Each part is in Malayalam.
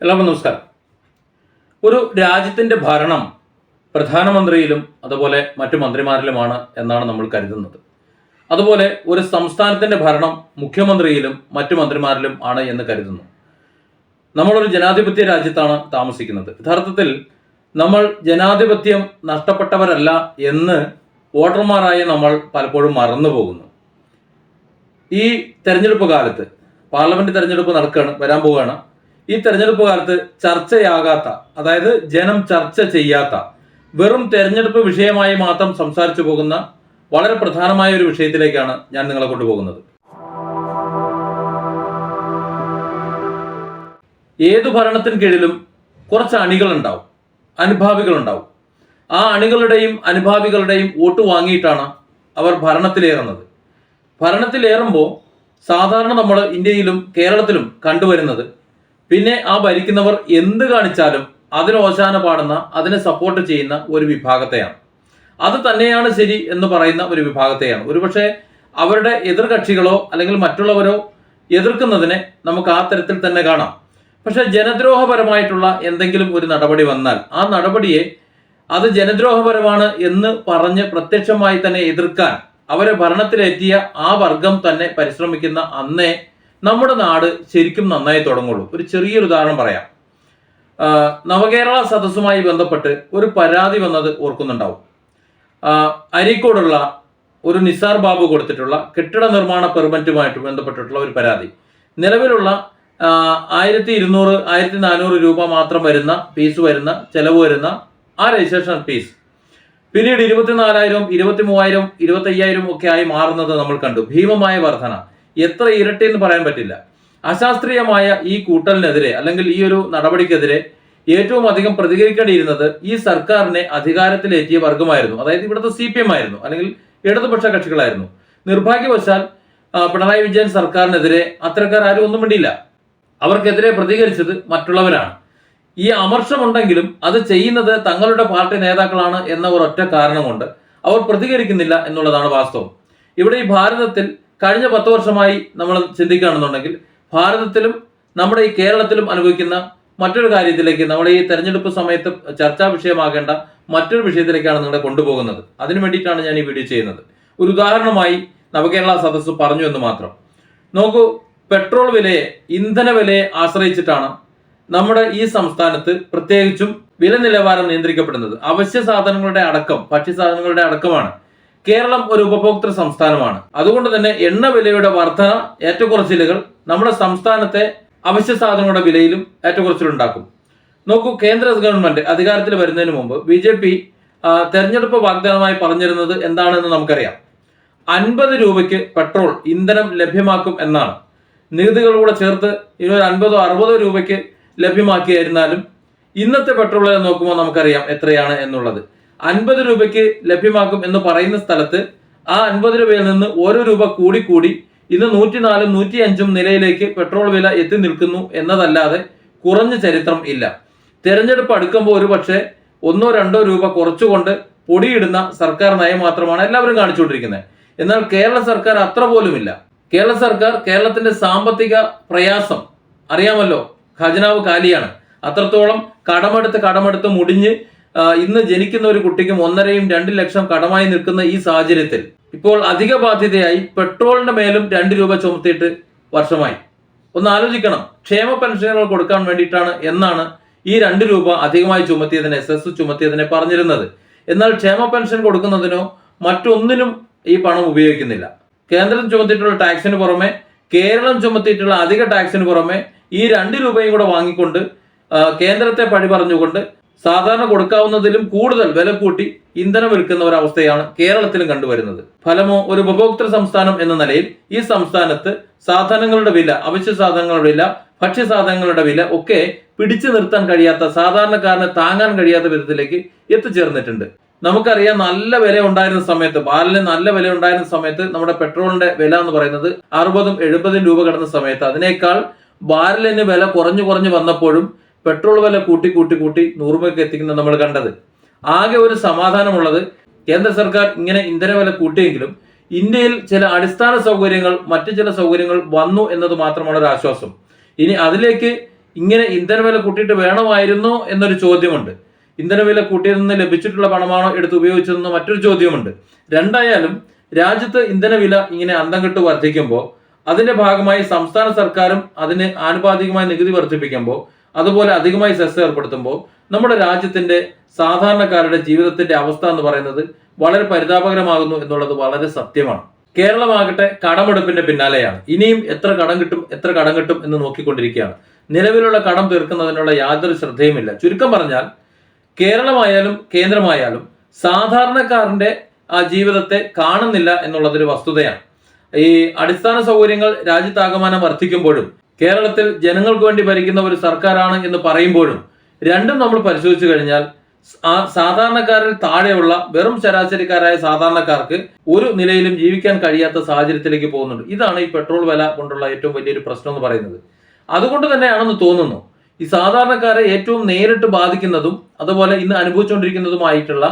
എല്ലാവർക്കും നമസ്കാരം. ഒരു രാജ്യത്തിന്റെ ഭരണം പ്രധാനമന്ത്രിയിലും അതുപോലെ മറ്റു മന്ത്രിമാരിലുമാണ് എന്നാണ് നമ്മൾ കരുതുന്നത്. അതുപോലെ ഒരു സംസ്ഥാനത്തിന്റെ ഭരണം മുഖ്യമന്ത്രിയിലും മറ്റു മന്ത്രിമാരിലും ആണ് എന്ന് കരുതുന്നു. നമ്മളൊരു ജനാധിപത്യ രാജ്യത്താണ് താമസിക്കുന്നത്. യഥാർത്ഥത്തിൽ നമ്മൾ ജനാധിപത്യം നഷ്ടപ്പെട്ടവരല്ല എന്ന് വോട്ടർമാരായ നമ്മൾ പലപ്പോഴും മറന്നു പോകുന്നു. ഈ തെരഞ്ഞെടുപ്പ് കാലത്ത് പാർലമെന്റ് തെരഞ്ഞെടുപ്പ് നടക്കുകയാണ് വരാൻ പോവുകയാണ്. ഈ തെരഞ്ഞെടുപ്പ് കാലത്ത് ചർച്ചയാകാത്ത അതായത് ജനം ചർച്ച ചെയ്യാത്ത വെറും തെരഞ്ഞെടുപ്പ് വിഷയമായി മാത്രം സംസാരിച്ചു പോകുന്ന വളരെ പ്രധാനമായ ഒരു വിഷയത്തിലേക്കാണ് ഞാൻ നിങ്ങളെ കൊണ്ടുപോകുന്നത്. ഏതു ഭരണത്തിന് കീഴിലും കുറച്ച് അണികളുണ്ടാവും അനുഭാവികളുണ്ടാവും. ആ അണികളുടെയും അനുഭാവികളുടെയും വോട്ട് വാങ്ങിയിട്ടാണ് അവർ ഭരണത്തിലേറുന്നത്. ഭരണത്തിലേറുമ്പോൾ സാധാരണ നമ്മൾ ഇന്ത്യയിലും കേരളത്തിലും കണ്ടുവരുന്നത് പിന്നെ ആ ഭരിക്കുന്നവർ എന്ത് കാണിച്ചാലും അതിന് ഓശാന പാടുന്ന അതിനെ സപ്പോർട്ട് ചെയ്യുന്ന ഒരു വിഭാഗത്തെയാണ്. അത് തന്നെയാണ് ശരി എന്ന് പറയുന്ന ഒരു വിഭാഗത്തെയാണ്. ഒരുപക്ഷെ അവരുടെ എതിർകക്ഷികളോ അല്ലെങ്കിൽ മറ്റുള്ളവരോ എതിർക്കുന്നതിനെ നമുക്ക് ആ തരത്തിൽ തന്നെ കാണാം. പക്ഷെ ജനദ്രോഹപരമായിട്ടുള്ള എന്തെങ്കിലും ഒരു നടപടി വന്നാൽ ആ നടപടിയെ അത് ജനദ്രോഹപരമാണ് എന്ന് പറഞ്ഞ് പ്രത്യക്ഷമായി തന്നെ എതിർക്കാൻ അവരെ ഭരണത്തിലെത്തിയ ആ വർഗം തന്നെ പരിശ്രമിക്കുന്ന അന്നേ നമ്മുടെ നാട് ശരിക്കും നന്നായി തുടങ്ങുള്ളൂ. ഒരു ചെറിയൊരു ഉദാഹരണം പറയാം. നവകേരള സദസ്സുമായി ബന്ധപ്പെട്ട് ഒരു പരാതി വന്നത് ഓർക്കുന്നുണ്ടാവും. അരീക്കോടുള്ള ഒരു നിസാർ ബാബു കൊടുത്തിട്ടുള്ള കെട്ടിട നിർമ്മാണ പെർമിറ്റുമായിട്ട് ബന്ധപ്പെട്ടിട്ടുള്ള ഒരു പരാതി. നിലവിലുള്ള ആയിരത്തി ഇരുന്നൂറ് ആയിരത്തി നാനൂറ് രൂപ മാത്രം വരുന്ന ഫീസ് വരുന്ന ചെലവ് വരുന്ന ആ രജിസ്ട്രേഷൻ ഫീസ്. പിന്നീട് ഇരുപത്തിനാലായിരം ഇരുപത്തി മൂവായിരം ഇരുപത്തി അയ്യായിരം ഒക്കെ ആയി മാറുന്നത് നമ്മൾ കണ്ടു. ഭീമമായ വർധന. എത്ര ഇരട്ടി എന്ന് പറയാൻ പറ്റില്ല. അശാസ്ത്രീയമായ ഈ കൂട്ടലിനെതിരെ അല്ലെങ്കിൽ ഈ ഒരു നടപടിക്കെതിരെ ഏറ്റവും അധികം പ്രതികരിക്കേണ്ടിയിരുന്നത് ഈ സർക്കാരിനെ അധികാരത്തിലേറ്റിയ വർഗമായിരുന്നു. അതായത് ഇവിടുത്തെ സി പി എം ആയിരുന്നു അല്ലെങ്കിൽ ഇടതുപക്ഷ കക്ഷികളായിരുന്നു. നിർഭാഗ്യവശാൽ പിണറായി വിജയൻ സർക്കാരിനെതിരെ അത്തരക്കാർ ആരും ഒന്നും വേണ്ടിയില്ല അവർക്കെതിരെ പ്രതികരിച്ചത് മറ്റുള്ളവരാണ്. ഈ അമർഷമുണ്ടെങ്കിലും അത് ചെയ്യുന്നത് തങ്ങളുടെ പാർട്ടി നേതാക്കളാണ് എന്ന ഒരൊറ്റ കാരണം കൊണ്ട് അവർ പ്രതികരിക്കുന്നില്ല എന്നുള്ളതാണ് വാസ്തവം. ഇവിടെ ഈ ഭാരതത്തിൽ കഴിഞ്ഞ പത്ത് വർഷമായി നമ്മൾ ചിന്തിക്കുകയാണെന്നുണ്ടെങ്കിൽ ഭാരതത്തിലും നമ്മുടെ ഈ കേരളത്തിലും അനുഭവിക്കുന്ന മറ്റൊരു കാര്യത്തിലേക്ക് നമ്മുടെ ഈ തെരഞ്ഞെടുപ്പ് സമയത്ത് ചർച്ചാ വിഷയമാകേണ്ട മറ്റൊരു വിഷയത്തിലേക്കാണ് നിങ്ങളെ കൊണ്ടുപോകുന്നത്. അതിനു വേണ്ടിയിട്ടാണ് ഞാൻ ഈ വീഡിയോ ചെയ്യുന്നത്. ഒരു ഉദാഹരണമായി നവകേരള സദസ്സ് പറഞ്ഞു എന്ന് മാത്രം. നോക്കൂ പെട്രോൾ വിലയെ ഇന്ധന വിലയെ ആശ്രയിച്ചിട്ടാണ് നമ്മുടെ ഈ സംസ്ഥാനത്ത് പ്രത്യേകിച്ചും വില നിലവാരം നിയന്ത്രിക്കപ്പെടുന്നത്. അവശ്യ സാധനങ്ങളുടെ അടക്കം ഭക്ഷ്യ സാധനങ്ങളുടെ അടക്കമാണ്. കേരളം ഒരു ഉപഭോക്തൃ സംസ്ഥാനമാണ്. അതുകൊണ്ട് തന്നെ എണ്ണ വിലയുടെ വർധന ഏറ്റക്കുറച്ചിലുകൾ നമ്മുടെ സംസ്ഥാനത്തെ അവശ്യ സാധനങ്ങളുടെ വിലയിലും ഏറ്റക്കുറച്ചിലുണ്ടാക്കും. നോക്കൂ കേന്ദ്ര ഗവൺമെന്റ് അധികാരത്തിൽ വരുന്നതിന് മുമ്പ് ബി ജെ പി തെരഞ്ഞെടുപ്പ് വാഗ്ദാനമായി പറഞ്ഞിരുന്നത് എന്താണെന്ന് നമുക്കറിയാം. അൻപത് രൂപയ്ക്ക് പെട്രോൾ ഇന്ധനം ലഭ്യമാക്കും എന്നാണ്. നികുതികൾ ചേർത്ത് ഒരു അൻപതോ അറുപതോ രൂപയ്ക്ക് ലഭ്യമാക്കിയായിരുന്നാലും ഇന്നത്തെ പെട്രോൾ വില നോക്കുമ്പോൾ നമുക്കറിയാം എത്രയാണ് എന്നുള്ളത്. അൻപത് രൂപയ്ക്ക് ലഭ്യമാക്കും എന്ന് പറയുന്ന സ്ഥലത്ത് ആ അൻപത് രൂപയിൽ നിന്ന് ഓരോ രൂപ കൂടി കൂടി ഇന്ന് നൂറ്റിനാലും നൂറ്റി അഞ്ചും നിലയിലേക്ക് പെട്രോൾ വില എത്തി നിൽക്കുന്നു എന്നതല്ലാതെ കുറഞ്ഞ ചരിത്രം ഇല്ല. തെരഞ്ഞെടുപ്പ് അടുക്കുമ്പോൾ ഒരു പക്ഷേ ഒന്നോ രണ്ടോ രൂപ കുറച്ചുകൊണ്ട് പൊടിയിടുന്ന സർക്കാർ നയം മാത്രമാണ് എല്ലാവരും കാണിച്ചുകൊണ്ടിരിക്കുന്നത്. എന്നാൽ കേരള സർക്കാർ അത്ര പോലുമില്ല. കേരള സർക്കാർ കേരളത്തിന്റെ സാമ്പത്തിക പ്രയാസം അറിയാമല്ലോ. ഖജനാവ് കാലിയാണ്. അത്രത്തോളം കടമെടുത്ത് കടമെടുത്ത് മുടിഞ്ഞ് ഇന്ന് ജനിക്കുന്ന ഒരു കുട്ടിക്കും ഒന്നരയും രണ്ട് ലക്ഷം കടമായി നിൽക്കുന്ന ഈ സാഹചര്യത്തിൽ ഇപ്പോൾ അധിക ബാധ്യതയായി പെട്രോളിന്റെ മേലും രണ്ട് രൂപ ചുമത്തിയിട്ട് വർഷമായി. ഒന്ന് ആലോചിക്കണം. ക്ഷേമ പെൻഷനുകൾ കൊടുക്കാൻ വേണ്ടിയിട്ടാണ് എന്നാണ് ഈ രണ്ട് രൂപ അധികമായി ചുമത്തിയതിനെ സെസ് ചുമത്തിയതിനെ പറഞ്ഞിരുന്നത്. എന്നാൽ ക്ഷേമ പെൻഷൻ കൊടുക്കുന്നതിനോ മറ്റൊന്നിനും ഈ പണം ഉപയോഗിക്കുന്നില്ല. കേന്ദ്രം ചുമത്തിയിട്ടുള്ള ടാക്സിന് പുറമെ കേരളം ചുമത്തിയിട്ടുള്ള അധിക ടാക്സിന് പുറമെ ഈ രണ്ട് രൂപയും കൂടെ വാങ്ങിക്കൊണ്ട് കേന്ദ്രത്തെ പഴി പറഞ്ഞുകൊണ്ട് സാധാരണ കൊടുക്കാവുന്നതിലും കൂടുതൽ വില കൂട്ടി ഇന്ധനം വിൽക്കുന്ന ഒരവസ്ഥയാണ് കേരളത്തിലും കണ്ടുവരുന്നത്. ഫലമോ ഒരു ഉപഭോക്തൃ സംസ്ഥാനം എന്ന നിലയിൽ ഈ സംസ്ഥാനത്ത് സാധനങ്ങളുടെ വില അവശ്യ സാധനങ്ങളുടെ വില ഭക്ഷ്യസാധനങ്ങളുടെ വില ഒക്കെ പിടിച്ചു നിർത്താൻ കഴിയാത്ത സാധാരണക്കാരന് താങ്ങാൻ കഴിയാത്ത വിധത്തിലേക്ക് എത്തിച്ചേർന്നിട്ടുണ്ട്. നമുക്കറിയാം നല്ല വില ഉണ്ടായിരുന്ന സമയത്ത് ബാലിന് നല്ല വില ഉണ്ടായിരുന്ന സമയത്ത് നമ്മുടെ പെട്രോളിന്റെ വില എന്ന് പറയുന്നത് അറുപതും എഴുപതും രൂപ കിടന്ന സമയത്ത്. അതിനേക്കാൾ ബാരലിന് വില കുറഞ്ഞു കുറഞ്ഞു വന്നപ്പോഴും പെട്രോൾ വില കൂട്ടി കൂട്ടി കൂട്ടി നൂറുമയ്ക്ക് എത്തിക്കുന്നത് നമ്മൾ കണ്ടത്. ആകെ ഒരു സമാധാനമുള്ളത് കേന്ദ്ര സർക്കാർ ഇങ്ങനെ ഇന്ധന വില കൂട്ടിയെങ്കിലും ഇന്ത്യയിൽ ചില അടിസ്ഥാന സൗകര്യങ്ങൾ മറ്റു ചില സൗകര്യങ്ങൾ വന്നു എന്നത് മാത്രമാണ് ഒരു ആശ്വാസം. ഇനി അതിലേക്ക് ഇങ്ങനെ ഇന്ധന വില കൂട്ടിയിട്ട് വേണമായിരുന്നോ എന്നൊരു ചോദ്യമുണ്ട്. ഇന്ധനവില കൂട്ടിയിൽ നിന്ന് ലഭിച്ചിട്ടുള്ള പണമാണോ എടുത്ത് ഉപയോഗിച്ചതെന്ന് മറ്റൊരു ചോദ്യമുണ്ട്. രണ്ടായാലും രാജ്യത്ത് ഇന്ധനവില ഇങ്ങനെ അന്തം കെട്ട് വർദ്ധിക്കുമ്പോൾ അതിന്റെ ഭാഗമായി സംസ്ഥാന സർക്കാരും അതിന് ആനുപാതികമായി നികുതി വർദ്ധിപ്പിക്കുമ്പോൾ അതുപോലെ അധികമായി സെസ് ഏർപ്പെടുത്തുമ്പോൾ നമ്മുടെ രാജ്യത്തിന്റെ സാധാരണക്കാരുടെ ജീവിതത്തിന്റെ അവസ്ഥ എന്ന് പറയുന്നത് വളരെ പരിതാപകരമാകുന്നു എന്നുള്ളത് വളരെ സത്യമാണ്. കേരളമാകട്ടെ കടമെടുപ്പിന്റെ പിന്നാലെയാണ്. ഇനിയും എത്ര കടം കിട്ടും എത്ര കടം കിട്ടും എന്ന് നോക്കിക്കൊണ്ടിരിക്കുകയാണ്. നിലവിലുള്ള കടം തീർക്കുന്നതിനുള്ള യാതൊരു ശ്രദ്ധയുമില്ല. ചുരുക്കം പറഞ്ഞാൽ കേരളമായാലും കേന്ദ്രമായാലും സാധാരണക്കാരന്റെ ആ ജീവിതത്തെ കാണുന്നില്ല എന്നുള്ളതൊരു വസ്തുതയാണ്. ഈ അടിസ്ഥാന സൗകര്യങ്ങൾ രാജ്യത്താകമാനം വർദ്ധിക്കുമ്പോഴും കേരളത്തിൽ ജനങ്ങൾക്ക് വേണ്ടി ഭരിക്കുന്ന ഒരു സർക്കാരാണ് എന്ന് പറയുമ്പോഴും രണ്ടും നമ്മൾ പരിശോധിച്ചു കഴിഞ്ഞാൽ സാധാരണക്കാരിൽ താഴെയുള്ള വെറും ശരാശരിക്കാരായ സാധാരണക്കാർക്ക് ഒരു നിലയിലും ജീവിക്കാൻ കഴിയാത്ത സാഹചര്യത്തിലേക്ക് പോകുന്നുണ്ട്. ഇതാണ് ഈ പെട്രോൾ വില കൊണ്ടുള്ള ഏറ്റവും വലിയൊരു പ്രശ്നം എന്ന് പറയുന്നത്. അതുകൊണ്ട് തന്നെയാണെന്ന് തോന്നുന്നു. ഈ സാധാരണക്കാരെ ഏറ്റവും നേരിട്ട് ബാധിക്കുന്നതും അതുപോലെ ഇന്ന് അനുഭവിച്ചുകൊണ്ടിരിക്കുന്നതുമായിട്ടുള്ള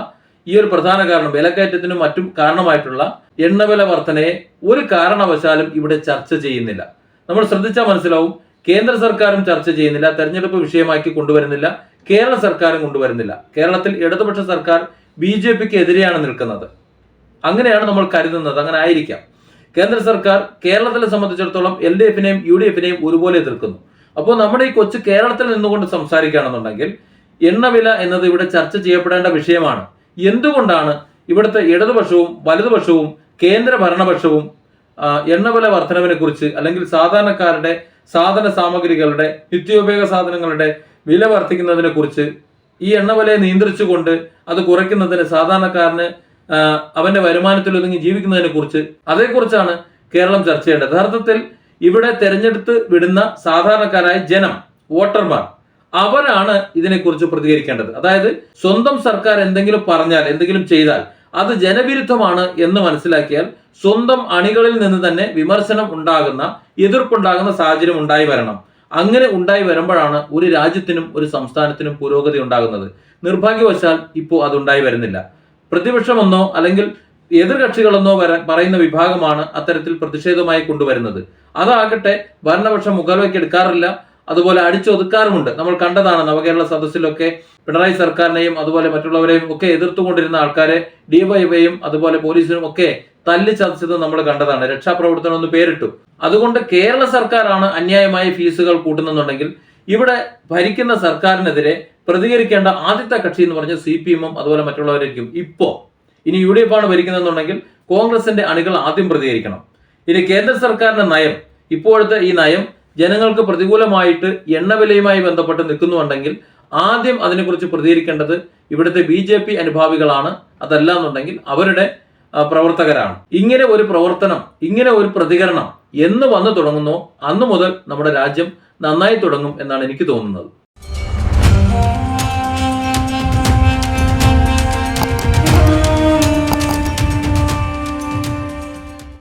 ഈ ഒരു പ്രധാന കാരണം വിലക്കയറ്റത്തിനും മറ്റും കാരണമായിട്ടുള്ള എണ്ണവില വർധനയെ ഒരു കാരണവശാലും ഇവിടെ ചർച്ച ചെയ്യുന്നില്ല. നമ്മൾ ശ്രദ്ധിച്ചാൽ മനസ്സിലാവും കേന്ദ്ര സർക്കാരും ചർച്ച ചെയ്യുന്നില്ല തെരഞ്ഞെടുപ്പ് വിഷയമാക്കി കൊണ്ടുവരുന്നില്ല കേരള സർക്കാരും കൊണ്ടുവരുന്നില്ല. കേരളത്തിൽ ഇടതുപക്ഷ സർക്കാർ ബി ജെ പിക്ക് എതിരെയാണ് നിൽക്കുന്നത്. അങ്ങനെയാണ് നമ്മൾ കരുതുന്നത് അങ്ങനെ ആയിരിക്കാം. കേന്ദ്ര സർക്കാർ കേരളത്തിനെ സംബന്ധിച്ചിടത്തോളം എൽ ഡി എഫിനെയും യു ഡി എഫിനെയും ഒരുപോലെ എതിർക്കുന്നു. അപ്പോൾ നമ്മുടെ ഈ കൊച്ചു കേരളത്തിൽ നിന്നുകൊണ്ട് സംസാരിക്കുകയാണെന്നുണ്ടെങ്കിൽ എണ്ണവില എന്നത് ഇവിടെ ചർച്ച ചെയ്യപ്പെടേണ്ട വിഷയമാണ്. എന്തുകൊണ്ടാണ് ഇവിടുത്തെ ഇടതുപക്ഷവും വലതുപക്ഷവും കേന്ദ്ര ഭരണപക്ഷവും എണ്ണവില വർധനവിനെ കുറിച്ച് അല്ലെങ്കിൽ സാധാരണക്കാരുടെ സാധന സാമഗ്രികളുടെ നിത്യോപയോഗ സാധനങ്ങളുടെ വില വർദ്ധിക്കുന്നതിനെ കുറിച്ച് ഈ എണ്ണവിലയെ നിയന്ത്രിച്ചുകൊണ്ട് അത് കുറയ്ക്കുന്നതിന് സാധാരണക്കാരന് അവന്റെ വരുമാനത്തിൽ ഒതുങ്ങി ജീവിക്കുന്നതിനെ കുറിച്ച് അതേക്കുറിച്ചാണ് കേരളം ചർച്ച ചെയ്യേണ്ടത്. യഥാർത്ഥത്തിൽ ഇവിടെ തെരഞ്ഞെടുത്ത് വിടുന്ന സാധാരണക്കാരായ ജനം വോട്ടർമാർ അവരാണ് ഇതിനെക്കുറിച്ച് പ്രതികരിക്കേണ്ടത്. അതായത് സ്വന്തം സർക്കാർ എന്തെങ്കിലും പറഞ്ഞാൽ എന്തെങ്കിലും ചെയ്താൽ അത് ജനവിരുദ്ധമാണ് എന്ന് മനസ്സിലാക്കിയാൽ സ്വന്തം അണികളിൽ നിന്ന് തന്നെ വിമർശനം ഉണ്ടാകുന്ന എതിർപ്പുണ്ടാകുന്ന സാഹചര്യം ഉണ്ടായി വരണം. അങ്ങനെ ഉണ്ടായി വരുമ്പോഴാണ് ഒരു രാജ്യത്തിനും ഒരു സംസ്ഥാനത്തിനും പുരോഗതി ഉണ്ടാകുന്നത്. നിർഭാഗ്യവശാൽ ഇപ്പോൾ അതുണ്ടായി വരുന്നില്ല. പ്രതിപക്ഷമെന്നോ അല്ലെങ്കിൽ എതിർകക്ഷികളെന്നോ വര പറയുന്ന വിഭാഗമാണ് അത്തരത്തിൽ പ്രതിഷേധമായി കൊണ്ടുവരുന്നത്. അതാകട്ടെ ഭരണപക്ഷം മുഖവിലേക്ക് എടുക്കാറില്ല. അതുപോലെ അടിച്ചൊതുക്കാറുമുണ്ട്. നമ്മൾ കണ്ടതാണ് നവകേരള സദസ്സിലൊക്കെ പിണറായി സർക്കാരിനെയും അതുപോലെ മറ്റുള്ളവരെയും ഒക്കെ എതിർത്തുകൊണ്ടിരുന്ന ആൾക്കാരെ ഡിവൈഎഫ്ഐയും അതുപോലെ പോലീസിനും ഒക്കെ തല്ലി ചതച്ചത് നമ്മൾ കണ്ടതാണ്. രക്ഷാപ്രവർത്തനം എന്ന് പേരിട്ടു. അതുകൊണ്ട് കേരള സർക്കാരാണ് അന്യായമായ ഫീസുകൾ കൂട്ടുന്നുണ്ടെങ്കിൽ ഇവിടെ ഭരിക്കുന്ന സർക്കാരിനെതിരെ പ്രതികരിക്കേണ്ട ആദ്യത്തെ കക്ഷി എന്ന് പറഞ്ഞ സി പി എമ്മും അതുപോലെ മറ്റുള്ളവരായിരിക്കും ഇപ്പോ. ഇനി യു ഡി എഫ് ആണ് ഭരിക്കുന്നതെന്നുണ്ടെങ്കിൽ കോൺഗ്രസിന്റെ അണികൾ ആദ്യം പ്രതികരിക്കണം. ഇനി കേന്ദ്ര സർക്കാരിന്റെ നയം ഇപ്പോഴത്തെ ഈ നയം ജനങ്ങൾക്ക് പ്രതികൂലമായിട്ട് എണ്ണവിലയുമായി ബന്ധപ്പെട്ട് നിൽക്കുന്നുണ്ടെങ്കിൽ ആദ്യം അതിനെക്കുറിച്ച് പ്രതികരിക്കേണ്ടത് ഇവിടുത്തെ ബി ജെ പി അനുഭാവികളാണ്. അതല്ല എന്നുണ്ടെങ്കിൽ അവരുടെ പ്രവർത്തകരാണ്. ഇങ്ങനെ ഒരു പ്രവർത്തനം ഇങ്ങനെ ഒരു പ്രതികരണം എന്ന് വന്നു തുടങ്ങുന്നോ അന്നു മുതൽ നമ്മുടെ രാജ്യം നന്നായി തുടങ്ങും എന്നാണ് എനിക്ക് തോന്നുന്നത്.